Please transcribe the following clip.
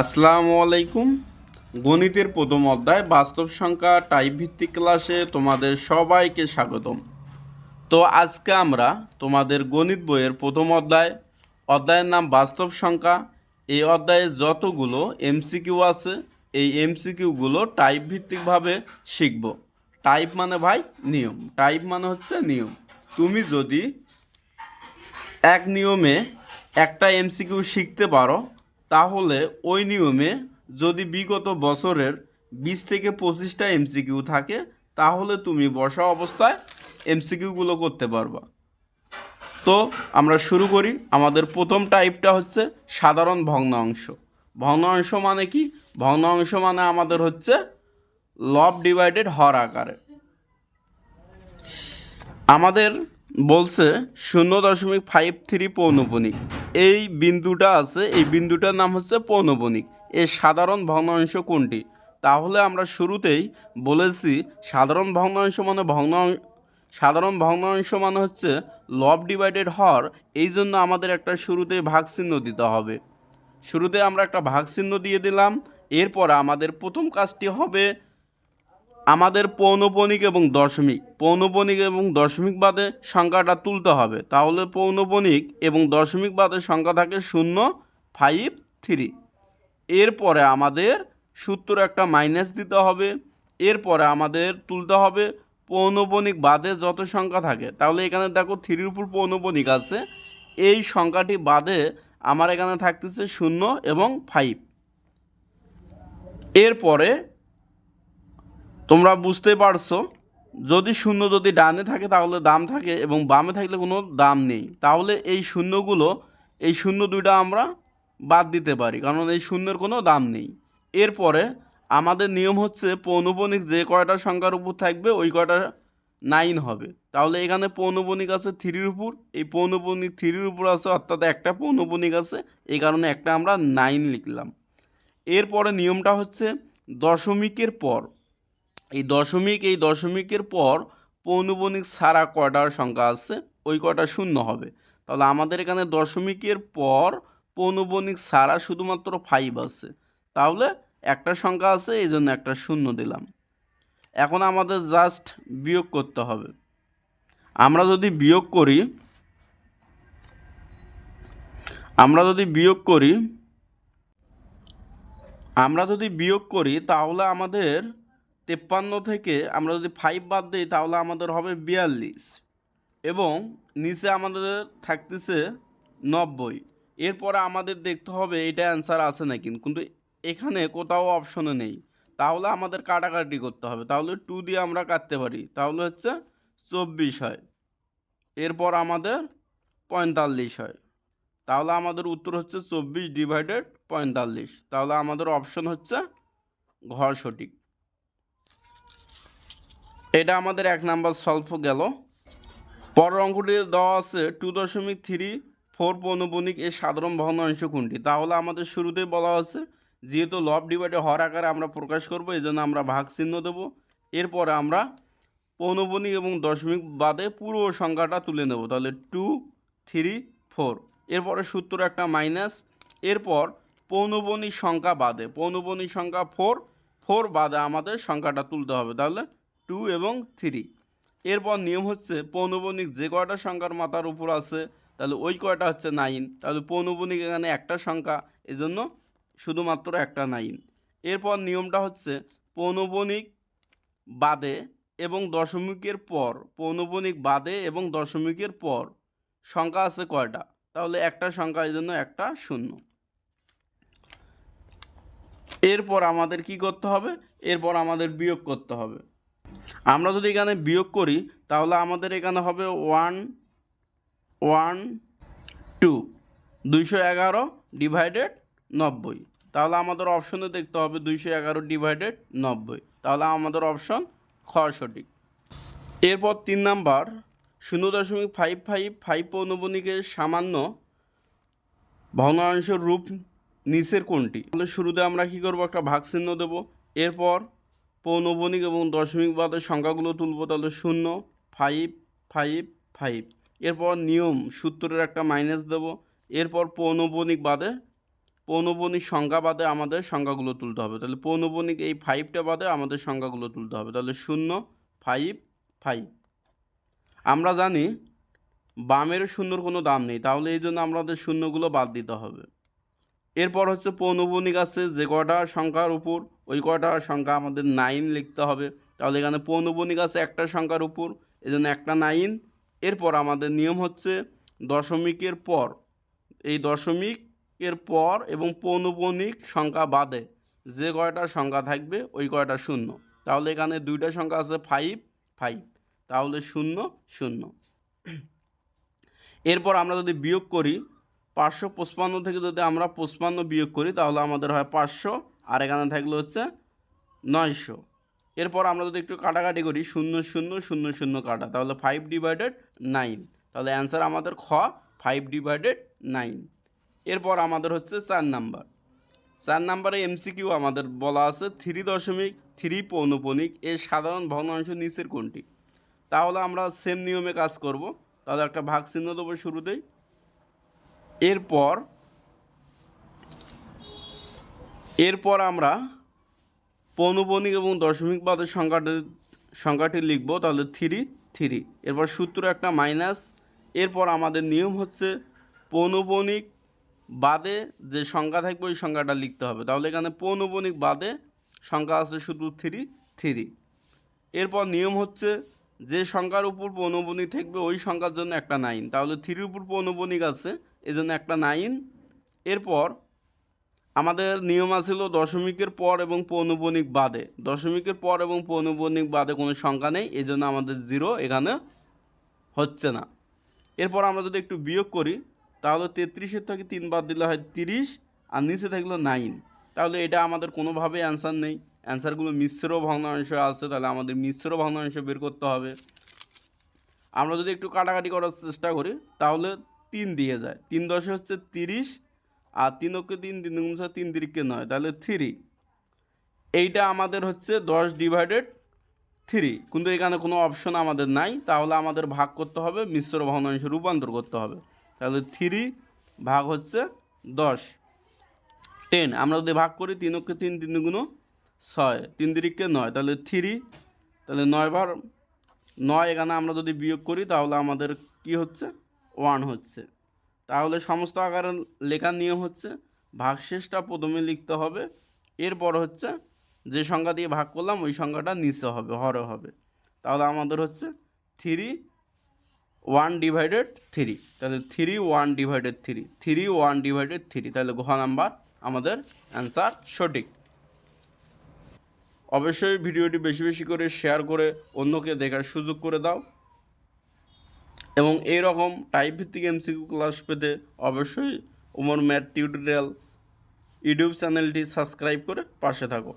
আসসালামু আলাইকুম। গণিতের প্রথম অধ্যায়, বাস্তব সংখ্যা টাইপ ভিত্তিক ক্লাসে তোমাদের সবাইকে স্বাগতম। তো আজকে আমরা তোমাদের গণিত বইয়ের প্রথম অধ্যায়, অধ্যায়ের নাম বাস্তব সংখ্যা। এই অধ্যায়ে যতগুলো এমসিকিউ আছে, এই এমসিকিউগুলো টাইপ ভিত্তিকভাবে শিখব। টাইপ মানে ভাই নিয়ম টাইপ মানে হচ্ছে নিয়ম। তুমি যদি এক নিয়মে একটা এমসিকিউ শিখতে পারো তাহলে ওই নিয়মে যদি বিগত বছরের বিশ থেকে পঁচিশটা এমসিকিউ থাকে, তাহলে তুমি বসা অবস্থায় এমসিকিউগুলো করতে পারবা। তো আমরা শুরু করি। আমাদের প্রথম টাইপটা হচ্ছে সাধারণ ভগ্নাংশ। ভগ্নাংশ মানে কি? ভগ্নাংশ মানে আমাদের হচ্ছে লব ডিভাইডেড হর আকারে। আমাদের বলছে শূন্য দশমিক ফাইভ থ্রি পৌনপণিক এই বিন্দুটা আছে, এই বিন্দুটার নাম হচ্ছে পৌনপণিক এর সাধারণ ভগ্নাংশ কোনটি? তাহলে আমরা শুরুতেই বলেছি সাধারণ ভগ্নাংশ মানে ভগ্নাংশ সাধারণ ভগ্নাংশ মানে হচ্ছে লব ডিভাইডেড হর এই জন্য আমাদের একটা শুরুতেই ভাগ চিহ্ন দিতে হবে। শুরুতে আমরা একটা ভাগ চিহ্ন দিয়ে দিলাম, এরপর আমাদের প্রথম কাজটি হবে আমাদের পৌনপণিক এবং দশমিক। পৌনপণিক এবং দশমিক বাদে সংখ্যাটা তুলতে হবে। তাহলে পৌনপণিক এবং দশমিক বাদে সংখ্যা থাকে শূন্য ফাইভ থ্রি এরপরে আমাদের সূত্র একটা মাইনাস দিতে হবে। এরপরে আমাদের তুলতে হবে পৌনপণিক বাদে যত সংখ্যা থাকে। তাহলে এখানে দেখো থ্রির উপর পৌনপণিক আছে। এই সংখ্যাটি বাদে আমার এখানে থাকতেছে শূন্য এবং ফাইভ এরপরে তোমরা বুঝতে পারছ, যদি শূন্য যদি ডানে থাকে তাহলে দাম থাকে এবং বামে থাকলে কোনো দাম নেই। তাহলে এই শূন্যগুলো, এই শূন্য দুইটা আমরা বাদ দিতে পারি, কারণ এই শূন্যের কোনো দাম নেই। এরপরে আমাদের নিয়ম হচ্ছে পৌনপণিক যে কয়টা সংখ্যার উপর থাকবে, ওই কয়টা নাইন হবে। তাহলে এখানে পৌনপণিক আছে থ্রির উপর, এই পৌনপণিক থ্রির উপর আছে অর্থাৎ একটা পৌনপণিক আছে, এই কারণে একটা আমরা নাইন লিখলাম। এরপরে নিয়মটা হচ্ছে দশমিকের পর এই দশমিক, এই দশমিকের পর পৌনপণিক ছাড়া কয়টার সংখ্যা আছে, ওই কয়টা শূন্য হবে। তাহলে আমাদের এখানে দশমিকের পর পৌনপণিক ছাড়া শুধুমাত্র ফাইভ আছে। তাহলে একটা সংখ্যা আছে, এই জন্য একটা শূন্য দিলাম। এখন আমাদের জাস্ট বিয়োগ করতে হবে। আমরা যদি বিয়োগ করি, আমরা যদি বিয়োগ করি, আমরা যদি বিয়োগ করি, তাহলে আমাদের তেপ্পান্ন থেকে আমরা যদি ফাইভ বাদ দিই, তাহলে আমাদের হবে বিয়াল্লিশ। এবং নিচে আমাদের থাকতেছে নব্বই। এরপরে আমাদের দেখতে হবে, এটা অ্যান্সার আছে নাকি? কিন্তু এখানে কোথাও অপশনে নেই। তাহলে আমাদের কাটাকাটি করতে হবে। তাহলে টু দিয়ে আমরা কাটতে পারি। তাহলে হচ্ছে চব্বিশ হয়। এরপর আমাদের পঁয়তাল্লিশ হয়। তাহলে আমাদের উত্তর হচ্ছে চব্বিশ ডিভাইডেড পঁয়তাল্লিশ। তাহলে আমাদের অপশন হচ্ছে ঘর সঠিক। এটা আমাদের এক নাম্বার সলভ গেল। পরের অঙ্কটি দেওয়া আছে টু দশমিক থ্রি ফোর পৌনপণিক এর সাধারণ ভগ্নাংশ কোনটি? তাহলে আমাদের শুরুতেই বলা আছে, যেহেতু লব ডিভাইডে হর আকারে আমরা প্রকাশ করব এই জন্য আমরা ভাগ চিহ্ন দেব। এরপরে আমরা পৌনপণিক এবং দশমিক বাদে পুরো সংখ্যাটা তুলে নেব, তাহলে টু থ্রি ফোর এরপরে সূত্র একটা মাইনাস এরপর পৌনপণিক সংখ্যা বাদে পৌনপণিক সংখ্যা ফোর ফোর বাদে আমাদের সংখ্যাটা তুলতে হবে, তাহলে টু এবং থ্রি। এরপর নিয়ম হচ্ছে পৌনপণিক যে কয়টা সংখ্যার মাথার উপর আছে, তাহলে ওই কয়টা হচ্ছে নাইন। তাহলে পৌনপণিক এখানে একটা সংখ্যা, এজন্য শুধুমাত্র একটা নাইন। এরপর নিয়মটা হচ্ছে পৌনপণিক বাদে এবং দশমিকের পর পৌনপণিক বাদে এবং দশমিকের পর সংখ্যা আছে কয়টা? তাহলে একটা সংখ্যা জন্য একটা শূন্য। এরপর আমাদের কি করতে হবে? এরপর আমাদের বিয়োগ করতে হবে। আমরা যদি এখানে বিয়োগ করি, তাহলে আমাদের এখানে হবে ওয়ান ওয়ান টু দুইশো এগারো ডিভাইডেড নব্বই। তাহলে আমাদের অপশনে দেখতে হবে দুইশো এগারো ডিভাইডেড নব্বই। তাহলে আমাদের অপশন খ সঠিক এরপর তিন নাম্বার, শূন্য দশমিক ফাইভ ফাইভ ফাইভ পৌনপণিকের সামান্য ভগ্নাংশের রূপ নিচের কোনটি? তাহলে শুরুতে আমরা কি করব? একটা ভাগ চিহ্ন দেবো। এরপর পৌনপণিক এবং দশমিক বাদের সংখ্যাগুলো তুলব তাহলে শূন্য ফাইভ ফাইভ ফাইভ এরপর নিয়ম, সূত্রের একটা মাইনাস দেব। এরপর পৌনপণিক বাদে পৌনপণিক সংখ্যা বাদে আমাদের সংখ্যাগুলো তুলতে হবে। তাহলে পৌনপণিক এই ফাইভটা বাদে আমাদের সংখ্যাগুলো তুলতে হবে। তাহলে শূন্য ফাইভ ফাইভ আমরা জানি বামের শূন্যর কোনো দাম নেই, তাহলে এই জন্য আমাদের শূন্যগুলো বাদ দিতে হবে। এরপর হচ্ছে পৌনপণিক আছে যে কটা সংখ্যার উপর? ওই কটা সংখ্যা আমাদের নাইন লিখতে হবে। তাহলে এখানে পৌনপণিক আছে একটা সংখ্যার উপর এই জন্য একটা নাইন এরপর আমাদের নিয়ম হচ্ছে দশমিকের পর। এই দশমিকের পর এবং পৌনপণিক সংখ্যা বাদে যে কয়টা সংখ্যা থাকবে ওই কয়টা শূন্য। তাহলে এখানে দুইটা সংখ্যা আছে ফাইভ ফাইভ তাহলে শূন্য শূন্য। এরপর আমরা যদি বিয়োগ করি, পাঁচশো পঁচপান্ন থেকে যদি আমরা পঁচপান্ন বিয়োগ করি, তাহলে আমাদের হয় পাঁচশো আর এখানে থাকলে হচ্ছে নয়শো। এরপর আমরা যদি একটু কাটাকাটি করি, শূন্য শূন্য শূন্য শূন্য কাটা, তাহলে ফাইভ ডিভাইডেড নাইন তাহলে অ্যান্সার আমাদের খ ফাইভ ডিভাইডেড নাইন এরপর আমাদের হচ্ছে চার নাম্বার চার নাম্বারে এমসিকিউ আমাদের বলা আছে থ্রি দশমিক থ্রি পৌনপণিক এর সাধারণ ভগ্নাংশ নিচের কোনটি? তাহলে আমরা সেম নিয়মে কাজ করব। তাহলে একটা ভাগ চিহ্ন দেবো শুরুতেই। এরপর এরপর আমরা পৌনপণিক এবং দশমিক বাদের সংখ্যাটি সংখ্যাটি লিখব, তাহলে থ্রি থ্রি এরপর সূত্র একটা মাইনাস এরপর আমাদের নিয়ম হচ্ছে পৌনপণিক বাদে যে সংখ্যা থাকবে, ওই সংখ্যাটা লিখতে হবে। তাহলে এখানে পৌনপণিক বাদে সংখ্যা আছে শুধু থ্রি থ্রি এরপর নিয়ম হচ্ছে যে সংখ্যার উপর পৌনপণিক থাকবে, ওই সংখ্যার জন্য একটা নাইন তাহলে থ্রির উপর পৌনপণিক আছে এই জন্য একটা নাইন এরপর আমাদের নিয়ম আছিল দশমিকের পর এবং পৌনপণিক বাদে। দশমিকের পর এবং পৌনপণিক বাদে কোনো সংখ্যা নেই এই জন্য আমাদের জিরো এখানে হচ্ছে না। এরপর আমরা যদি একটু বিয়োগ করি, তাহলে তেত্রিশের থেকে তিন বাদ দিলে হয় তিরিশ, আর নিচে থাকল নাইন তাহলে এটা আমাদের কোনোভাবে অ্যান্সার নেই। অ্যান্সারগুলো মিশ্র ভগ্নাংশ আছে, তাহলে আমাদের মিশ্র ভগ্নাংশ বের করতে হবে। আমরা যদি একটু কাটাকাটি করার চেষ্টা করি, তাহলে তিন দিয়ে যায়। তিন দশে হচ্ছে তিরিশ আর তিন অক্ষে তিন তিন দুগুণ তিন তিরিখকে নয়, তাহলে থ্রি এইটা আমাদের হচ্ছে দশ ডিভাইডেড থ্রি কিন্তু এখানে কোনো অপশন আমাদের নাই, তাহলে আমাদের ভাগ করতে হবে, মিশ্র ভগ্নাংশে রূপান্তর করতে হবে। তাহলে থ্রি ভাগ হচ্ছে দশ। টেন আমরা যদি ভাগ করি তিন অক্ষে তিন তিন দুগুণ ছয়, তিন তিরিখকে নয়, তাহলে থ্রি তাহলে নয় বার নয় এখানে আমরা যদি বিয়োগ করি, তাহলে আমাদের কি হচ্ছে? ওয়ান হচ্ছে। তাহলে সমস্ত আকারে লেখার নিয়ম হচ্ছে ভাগশেষটা প্রথমে লিখতে হবে, এরপর হচ্ছে যে সংখ্যা দিয়ে ভাগ করলাম, ওই সংখ্যাটা নিচে হবে, হরে হবে। তাহলে আমাদের হচ্ছে থ্রি ওয়ান ডিভাইডেড থ্রি তাহলে three one divided three three one divided three তাহলে ঘ নাম্বার আমাদের অ্যান্সার সঠিক। অবশ্যই ভিডিওটি বেশি বেশি করে শেয়ার করে অন্যকে দেখার সুযোগ করে দাও। এবং এই রকম টাইপ ভিত্তিক এমসিকিউ ক্লাস পেতে অবশ্যই ওমর ম্যাট টিউটোরিয়াল ইউটিউব চ্যানেলটি সাবস্ক্রাইব করে পাশে থাকো।